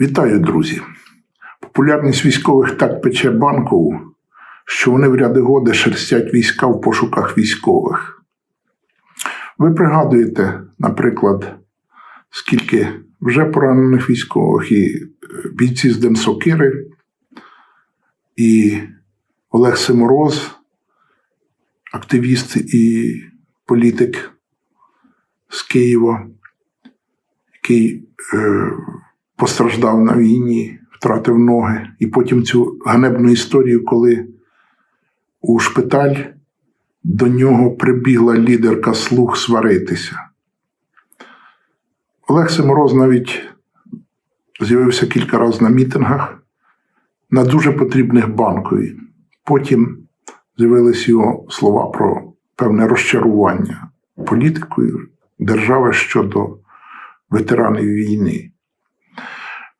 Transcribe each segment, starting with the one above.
Вітаю, друзі! Популярність військових так пече банкову, що вони в ряди годи шерстять війська в пошуках військових. Ви пригадуєте, наприклад, скільки вже поранених військових, і е, бійці з Демсокири, і Олег Семороз, активіст і політик з Києва, який е, постраждав на війні, втратив ноги. І потім цю ганебну історію, коли у шпиталь до нього прибігла лідерка слуг сваритися. Олег Семороз навіть з'явився кілька разів на мітингах на дуже потрібних банкові. Потім з'явились його слова про певне розчарування політикою держави щодо ветеранів війни.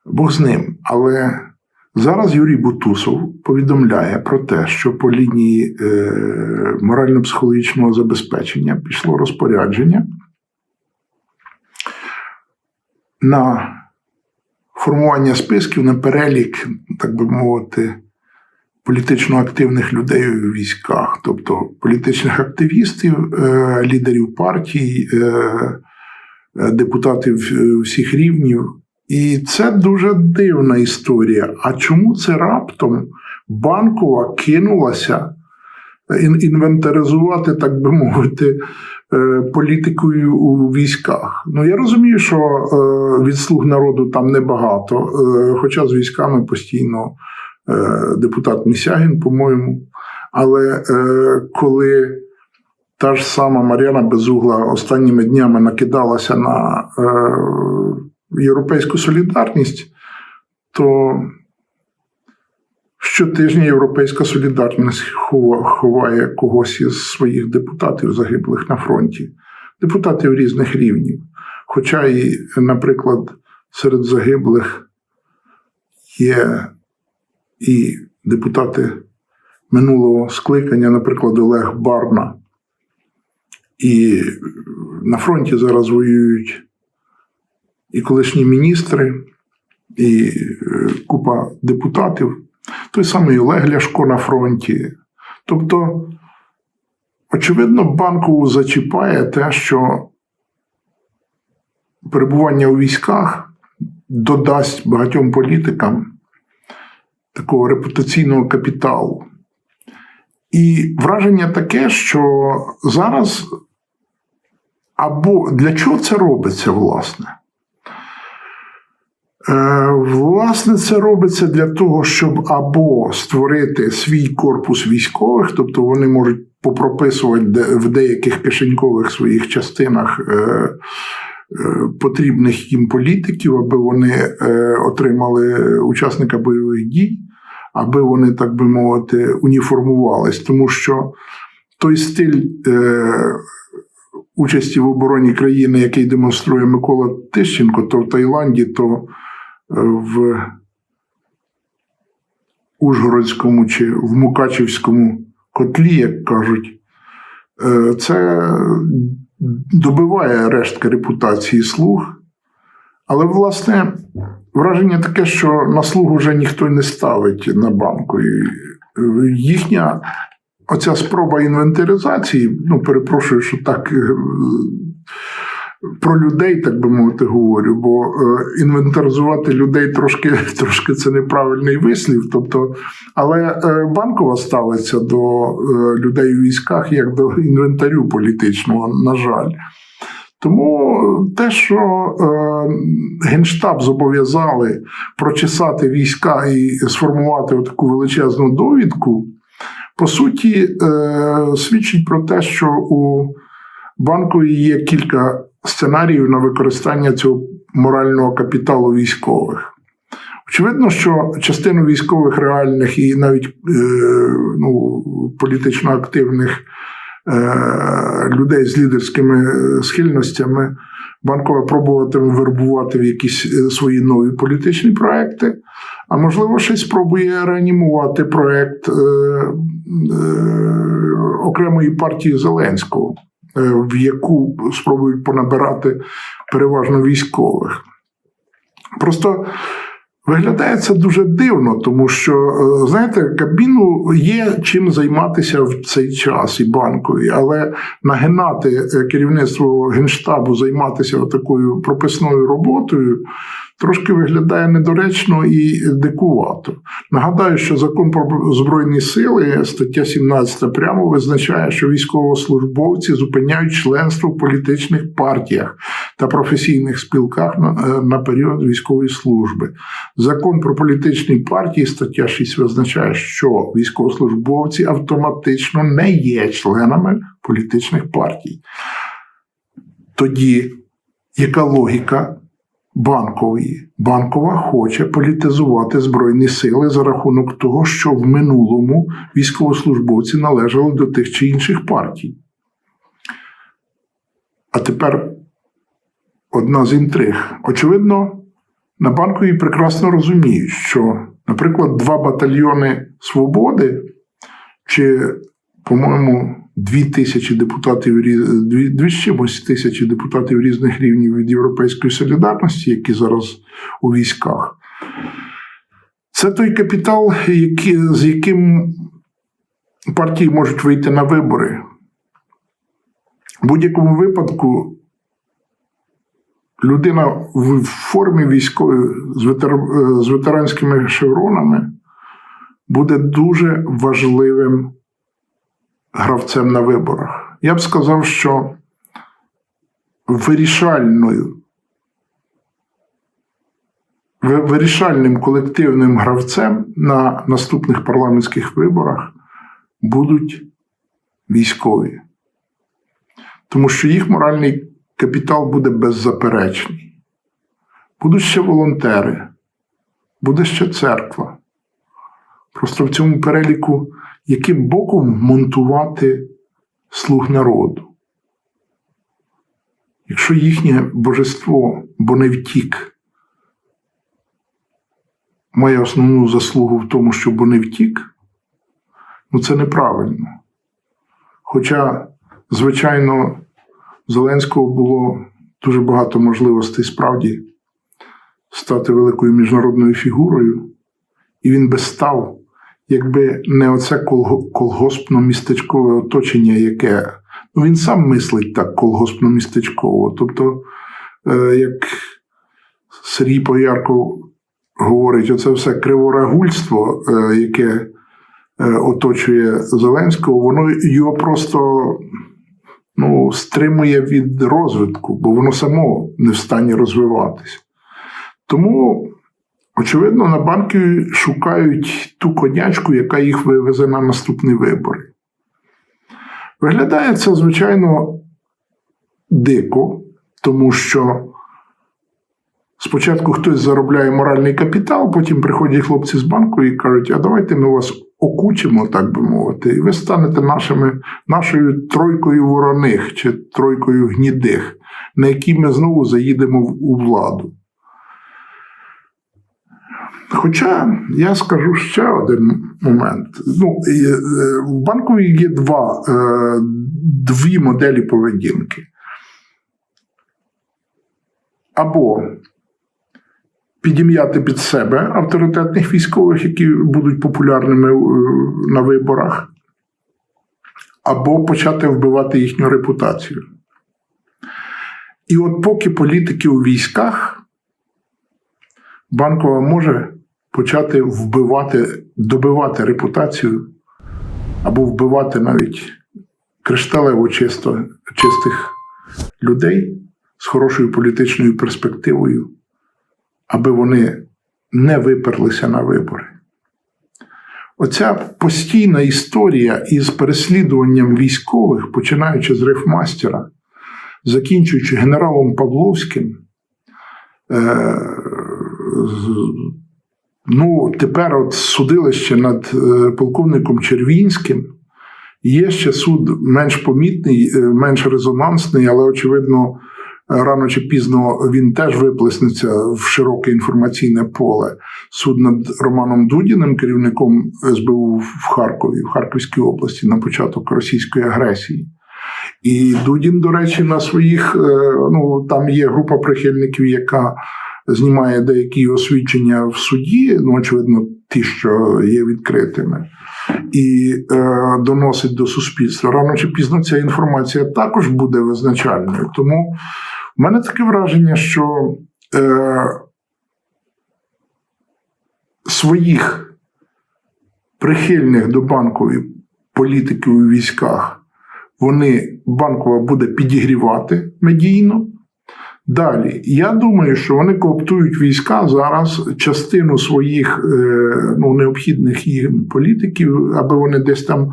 Бог з ним. Але зараз Юрій Бутусов повідомляє про те, що по лінії е, морально-психологічного забезпечення пішло розпорядження на формування списків на перелік, так би мовити, політично активних людей у військах, тобто політичних активістів, е, лідерів партій, е, депутатів всіх рівнів. І це дуже дивна історія. А чому це раптом банкова кинулася інвентаризувати, так би мовити, політикою у військах? Ну я розумію, що від слуг народу там небагато, хоча з військами постійно депутат Місягін, по-моєму. Але коли та ж сама Мар'яна Безугла останніми днями накидалася на європейську солідарність, то щотижня Європейська солідарність ховає когось із своїх депутатів, загиблих на фронті, депутатів різних рівнів. Хоча і, наприклад, серед загиблих є і депутати минулого скликання, наприклад, Олег Барна. І на фронті зараз воюють і колишні міністри, і е, купа депутатів, той самий Олег Ляшко на фронті. Тобто, очевидно, банкову зачіпає те, що перебування у військах додасть багатьом політикам такого репутаційного капіталу. І враження таке, що зараз або для чого це робиться, власне? Е, власне, це робиться для того, щоб або створити свій корпус військових, тобто вони можуть попрописувати в деяких кишенькових своїх частинах е, е, потрібних їм політиків, аби вони отримали учасника бойових дій, аби вони, так би мовити, уніформувались. Тому що той стиль участі в обороні країни, який демонструє Микола Тищенко, то в Таїланді, то в Ужгородському чи в Мукачівському котлі, як кажуть, е, це добиває рештка репутації слуг. Але, власне, враження таке, що на слугу вже ніхто не ставить на банку. Їхня оця спроба інвентаризації, ну, перепрошую, що так е, про людей, так би мовити, говорю, бо е, інвентаризувати людей трошки трошки це неправильний вислів. Тобто, але е, банкова ставиться до е, людей у військах як до інвентарю політичного, на жаль. Тому те, що е, Генштаб зобов'язали прочесати війська і сформувати таку величезну довідку, по суті, е, свідчить про те, що у банкові є кілька сценаріїв на використання цього морального капіталу військових. Очевидно, що частину військових реальних і навіть е, ну, політично активних е, людей з лідерськими схильностями банкова пробуватиме вербувати в якісь е, свої нові політичні проекти, а можливо, й спробує реанімувати проект е, е, окремої партії Зеленського. Е, в яку спробують понабирати переважно військових. Просто Виглядає це дуже дивно, тому що, е, знаєте, Кабміну є чим займатися в цей час і банкові, але нагинати е, керівництво Генштабу займатися такою прописною роботою трошки виглядає недоречно і дикувато. Нагадаю, що закон про Збройні сили, стаття 17, прямо визначає, що військовослужбовці зупиняють членство в політичних партіях та професійних спілках на, е, період військової служби. Закон про політичні партії, стаття 6 визначає, що військовослужбовці автоматично не є членами політичних партій. Тоді яка логіка банкової? Банкова хоче політизувати Збройні сили за рахунок того, що в минулому військовослужбовці належали до тих чи інших партій. А тепер одна з інтриг. Очевидно, на банковій прекрасно розуміють, що, наприклад, два батальйони свободи чи, по-моєму, дві тисячі депутатів дві, з чимось тисячі депутатів різних рівнів від Європейської солідарності, які зараз у військах. Це той капітал, який, з яким партії можуть вийти на вибори. В будь-якому випадку людина в формі військової з, ветер... з ветеранськими шевронами буде дуже важливим гравцем на виборах. Я б сказав, що вирішальною, вирішальним колективним гравцем на наступних парламентських виборах будуть військові. Тому що їх моральний капітал буде беззаперечний. Будуть ще волонтери, буде ще церква. Просто в цьому переліку, яким боком монтувати слуг народу. Якщо їхнє божество, бо не втік, має основну заслугу в тому, що бо не втік, ну це неправильно. Хоча, звичайно, Зеленського було дуже багато можливостей справді стати великою міжнародною фігурою, і він би став, якби не оце колгоспно-містечкове оточення, яке ну він сам мислить так колгоспно-містечково. Тобто, е, як Сергій Поярко говорить, оце все криворагульство, е, яке е, оточує Зеленського, воно його просто ну, стримує від розвитку, бо воно само не в стані розвиватися. Тому, очевидно, на банки шукають ту конячку, яка їх вивезе на наступні вибори. Виглядає це, звичайно, дико, тому що спочатку хтось заробляє моральний капітал, потім приходять хлопці з банку і кажуть, а давайте ми вас окучимо, так би мовити, і ви станете нашими, нашою тройкою вороних чи тройкою гнідих, на якій ми знову заїдемо у владу. Хоча я скажу ще один момент. Ну, е, в банку є два, е, дві моделі поведінки. Або підім'яти під себе авторитетних військових, які будуть популярними е, на виборах, або почати вбивати їхню репутацію. І от поки політики у військах, банкова може почати вбивати, добивати репутацію, або вбивати навіть кришталево чисто, чистих людей з хорошою політичною перспективою, аби вони не виперлися на вибори. Оця постійна історія із переслідуванням військових, починаючи з рифмастера, закінчуючи генералом Павловським, е, ну, тепер от судилище над е, полковником Червінським. Є ще суд менш помітний, е, менш резонансний, але очевидно, рано чи пізно він теж виплеснеться в широке інформаційне поле. Суд над Романом Дудіним, керівником СБУ в Харкові, в Харківській області, на початок російської агресії. І Дудін, до речі, на своїх, е, ну там є група прихильників, яка знімає деякі освідчення в суді, ну, очевидно, ті, що є відкритими, і е, доносить до суспільства. Рано чи пізно ця інформація також буде визначальною. Тому в мене таке враження, що е, своїх прихильних до банкової політики у військах вони банкова буде підігрівати медійно. Далі, я думаю, що вони кооптують війська зараз частину своїх е, ну, необхідних їм політиків, аби вони десь там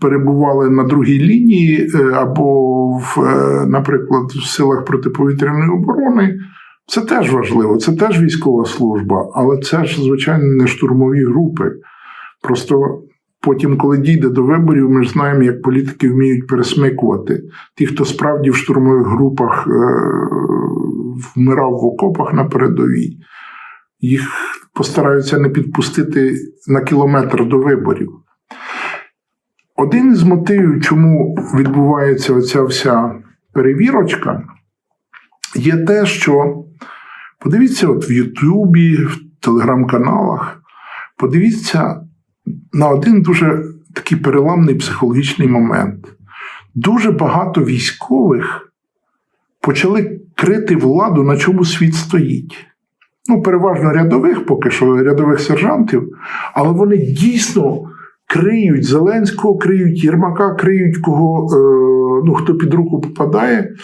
перебували на другій лінії, е, або, в, е, наприклад, в силах протиповітряної оборони. Це теж важливо, це теж військова служба, але це ж, звичайно, не штурмові групи. Просто потім, коли дійде до виборів, ми знаємо, як політики вміють пересмикувати. Ті, хто справді в штурмових групах е- вмирав в окопах на передовій, їх постараються не підпустити на кілометр до виборів. Один із мотивів, чому відбувається оця вся перевірочка, є те, що подивіться, от в Ютубі, в телеграм-каналах, подивіться на один дуже такий переламний психологічний момент. Дуже багато військових почали крити владу, на чому світ стоїть. Ну, переважно рядових, поки що рядових сержантів, але вони дійсно криють Зеленського, криють Єрмака, криють кого, е, ну, хто під руку попадає.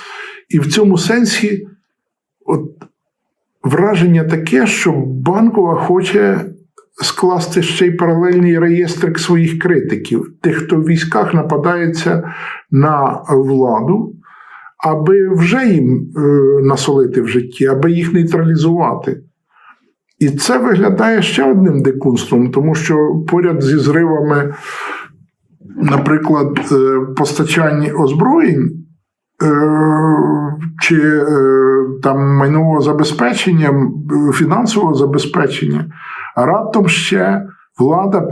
І в цьому сенсі от, враження таке, що банкова хоче скласти ще й паралельний реєстрик своїх критиків, тих, хто в військах нападається на владу, аби вже їм е, насолити в житті, аби їх нейтралізувати. І це виглядає ще одним дикунством, тому що поряд зі зривами, наприклад, е, постачань озброєнь е, чи там майнового забезпечення, фінансового забезпечення, раптом ще влада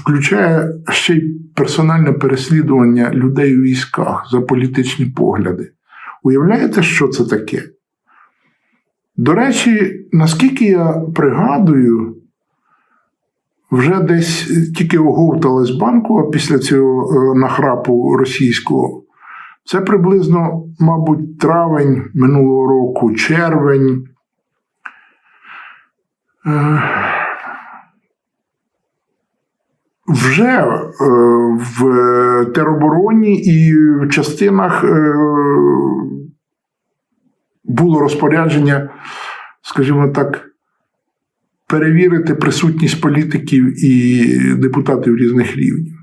включає ще й персональне переслідування людей у військах за політичні погляди. Уявляєте, що це таке? До речі, наскільки я пригадую, вже десь тільки оговталась банкова після цього нахрапу російського. Це приблизно, мабуть, травень минулого року, червень. Вже в теробороні і в частинах було розпорядження, скажімо так, перевірити присутність політиків і депутатів різних рівнів.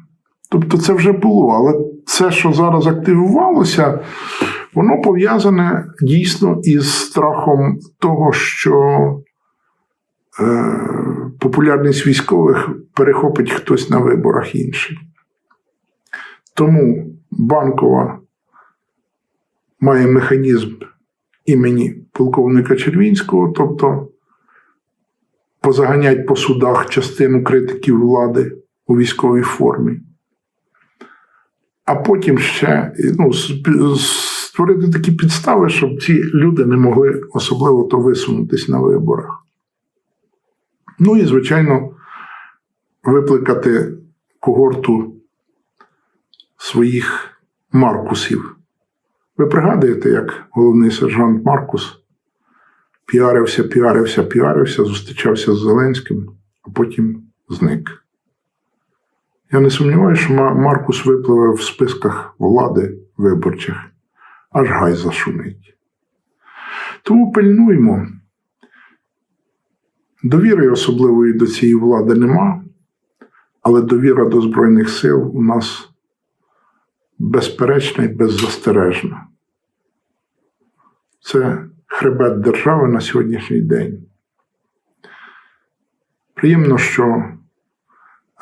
Тобто це вже було, але це, що зараз активувалося, воно пов'язане дійсно із страхом того, що е, популярність військових перехопить хтось на виборах інший. Тому банкова має механізм імені полковника Червінського, тобто позаганять по судах частину критиків влади у військовій формі. А потім ще ну, створити такі підстави, щоб ці люди не могли особливо то висунутись на виборах. Ну і, звичайно, викликати когорту своїх маркусів. Ви пригадуєте, як головний сержант Маркус піарився, піарився, піарився, зустрічався з Зеленським, а потім зник. Я не сумніваюся, що Маркус випливе в списках влади виборчих, аж гай зашумить. Тому пильнуймо. Довіри особливої до цієї влади нема, але довіра до Збройних сил у нас безперечна і беззастережна. Це хребет держави на сьогоднішній день. Приємно, що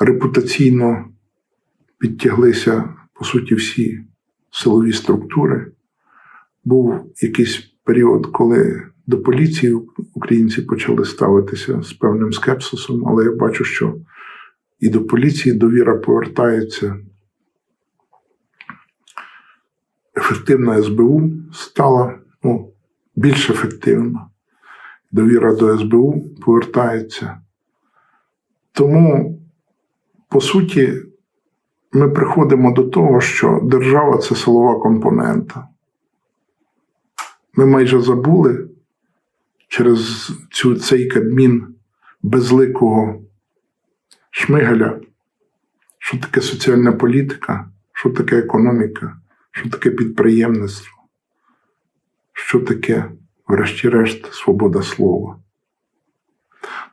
репутаційно підтяглися, по суті, всі силові структури. Був якийсь період, коли до поліції українці почали ставитися з певним скепсисом, але я бачу, що і до поліції довіра повертається ефективна СБУ стала ну, більш ефективна. довіра до СБУ повертається. Тому, по суті, ми приходимо до того, що держава це силова компонента. Ми майже забули через цю, цей кабмін безликого Шмигаля, що таке соціальна політика, що таке економіка, що таке підприємництво, що таке, врешті-решт, свобода слова.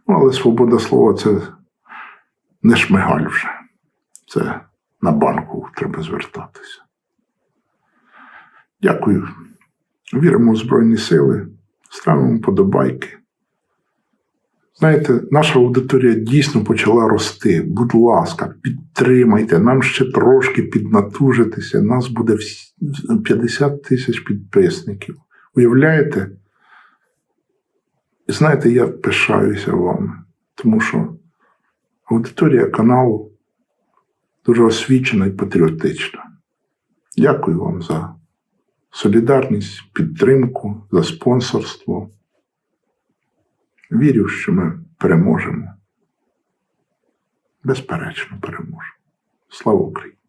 Ну, але свобода слова це не шмигаль вже. Це на банку треба звертатися. Дякую. Віримо в Збройні Сили, ставимо подобайки. Знаєте, наша аудиторія дійсно почала рости. Будь ласка, підтримайте, нам ще трошки піднатужитися. Нас буде 50 тисяч підписників. Уявляєте? І знаєте, я пишаюся вами, тому що аудиторія каналу дуже освічена і патріотична. Дякую вам за солідарність, підтримку, за спонсорство. Вірю, що ми переможемо. Безперечно, переможемо. Слава Україні!